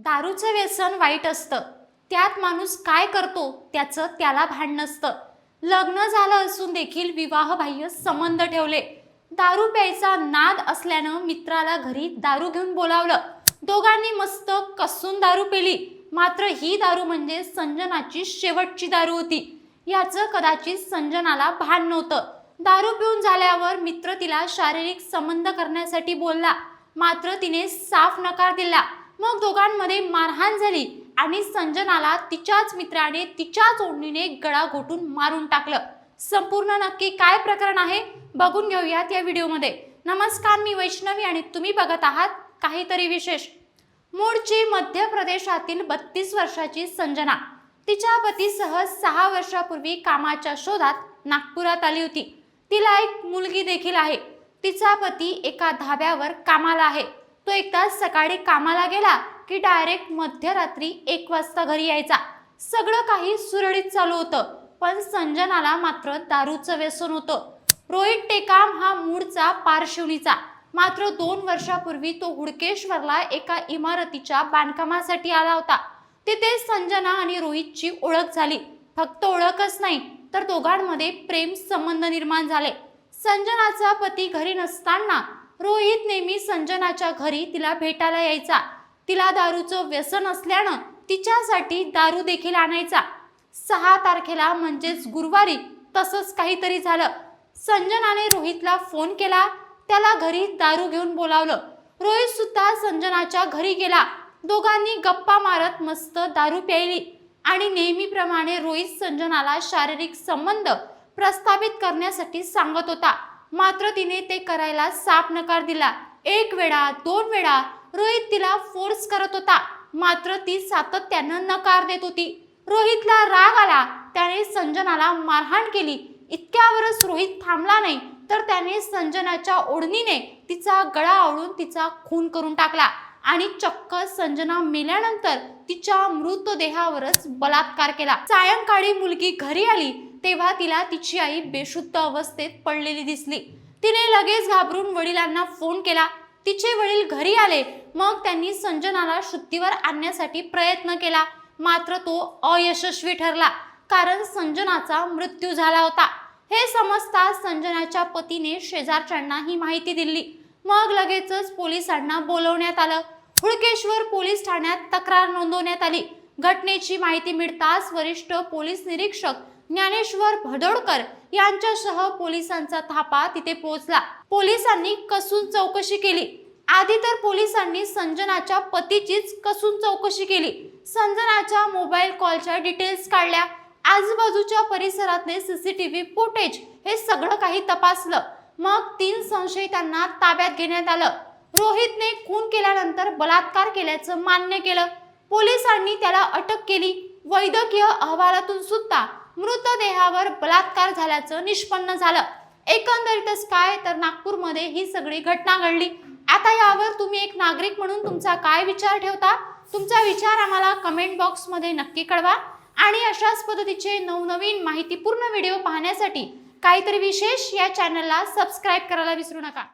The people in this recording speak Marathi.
दारूचं व्यसन वाईट असतं. त्यात माणूस काय करतो त्याचं त्याला भान नसतं. लग्न झालं असून देखील विवाहबाह्य संबंध ठेवले. दारू प्यायचा नाद असल्यानं मित्राला घरी दारू घेऊन बोलावलं. दोघांनी मस्त कसून दारू पेली. मात्र ही दारू म्हणजे संजनाची शेवटची दारू होती. याचं कदाचित संजनाला भान नव्हतं. दारू पिऊन झाल्यावर मित्र तिला शारीरिक संबंध करण्यासाठी बोलला. मात्र तिने साफ नकार दिला. मग दोघांमध्ये मारहाण झाली आणि संजनाला तिच्याच मित्राने तिच्याच ओढणीने गळा घोटून मारून टाकलं. संपूर्ण नक्की काय प्रकरण आहे? बघून घेऊयात या व्हिडिओमध्ये. नमस्कार मी वैष्णवी आणि तुम्ही बघत आहात काहीतरी विशेष. मूळची मध्य प्रदेशातील बत्तीस वर्षाची संजना. तिच्या पतीसह सहा वर्षापूर्वी कामाच्या शोधात नागपुरात आली होती. तिला एक मुलगी देखील आहे. तिचा पती एका धाब्यावर कामाला आहे. तो एकदा सकाळी कामाला गेला की डायरेक्ट मध्यरात्री एक वाजता घरी यायचा. सगळं काही सुरळीत चालू होतं पण संजनाला मात्र दारूचं व्यसन होतं. रोहित टेकाम हा मूळचा पारशिवणीचा. मात्र दोन वर्षापूर्वी तो हुडकेश्वरला एका इमारतीच्या बांधकामासाठी आला होता. तिथे संजना आणि रोहितची ओळख झाली. फक्त ओळखच नाही तर दोघांमध्ये प्रेम संबंध निर्माण झाले. संजनाचा पती घरी नसताना रोहित नेहमी संजनाच्या घरी तिला भेटायला यायचा. तिला दारूचं व्यसन असल्यानं तिच्यासाठी दारू देखील आणायचा. सहा तारखेला म्हणजेच गुरुवारी तसंच काहीतरी झालं. संजनाने रोहितला फोन केला. त्याला घरी दारू घेऊन बोलावलं. रोहित सुद्धा संजनाच्या घरी गेला. दोघांनी गप्पा मारत मस्त दारू प्यायली आणि नेहमीप्रमाणे रोहित संजनाला शारीरिक संबंध प्रस्थापित करण्यासाठी सांगत होता. मात्र तिने ते करायला साफ नकार दिला. एक वेळा दोन वेळा रोहित तिला फोर्स करत होता. मात्र ती सातत्यानं नकार देत होती. रोहितला राग आला. त्याने संजनाला मारहाण केली. इतक्यावरच रोहित थांबला नाही. तर त्याने संजनाच्या ओढणीने तिचा गळा आवळून तिचा खून करून टाकला. आणि चक्क संजना मेल्यानंतर तिच्या मृतदेहावरच बलात्कार केला. सायंकाळी मुलगी घरी आली तेव्हा तिला तिची आई बेशुद्ध अवस्थेत पडलेली दिसली. तिने लगेच घाबरून वडिलांना फोन केला. तिचे वडील घरी आले मग त्यांनी संजनाला शुद्धीवर आणण्यासाठी प्रयत्न केला. मात्र तो अयशस्वी ठरला कारण संजनाचा मृत्यू झाला होता. हे समजता संजनाच्या पतीने शेजारच्यांना ही माहिती दिली. मग लगेचच पोलिसांना बोलवण्यात आलं. हुडकेश्वर पोलीस ठाण्यात तक्रार नोंदवण्यात आली. घटनेची माहिती मिळताच वरिष्ठ पोलीस निरीक्षक ज्ञानेश्वर भदोडकर यांच्यासह पोलिसांचा थापा तिथे पोहोचला. पोलिसांनी कसून चौकशी केली. आधी तर पोलिसांनी संजनाच्या पतीचीच कसून चौकशी केली. संजनाच्या मोबाईल कॉलच्या डिटेल्स काढल्या. आजूबाजूच्या परिसरातले सीसीटीव्ही फुटेज हे सगळं काही तपासलं. मग तीन संशयितांना ताब्यात घेण्यात आलं. रोहितने खून केल्यानंतर बलात्कार केल्याचं मान्य केलं. पोलिसांनी त्याला अटक केली. वैद्यकीय अहवालातून सुद्धा मृतदेहावर बलात्कार झाल्याचं निष्पन्न झालं. एकंदरीतच काय तर नागपूरमध्ये ही सगळी घटना घडली. आता यावर तुम्ही एक नागरिक म्हणून तुमचा काय विचार ठेवता? तुमचा विचार आम्हाला कमेंट बॉक्समध्ये नक्की कळवा. आणि अशाच पद्धतीचे नवनवीन माहितीपूर्ण व्हिडिओ पाहण्यासाठी काहीतरी विशेष या चॅनलला सबस्क्राईब करायला विसरू नका.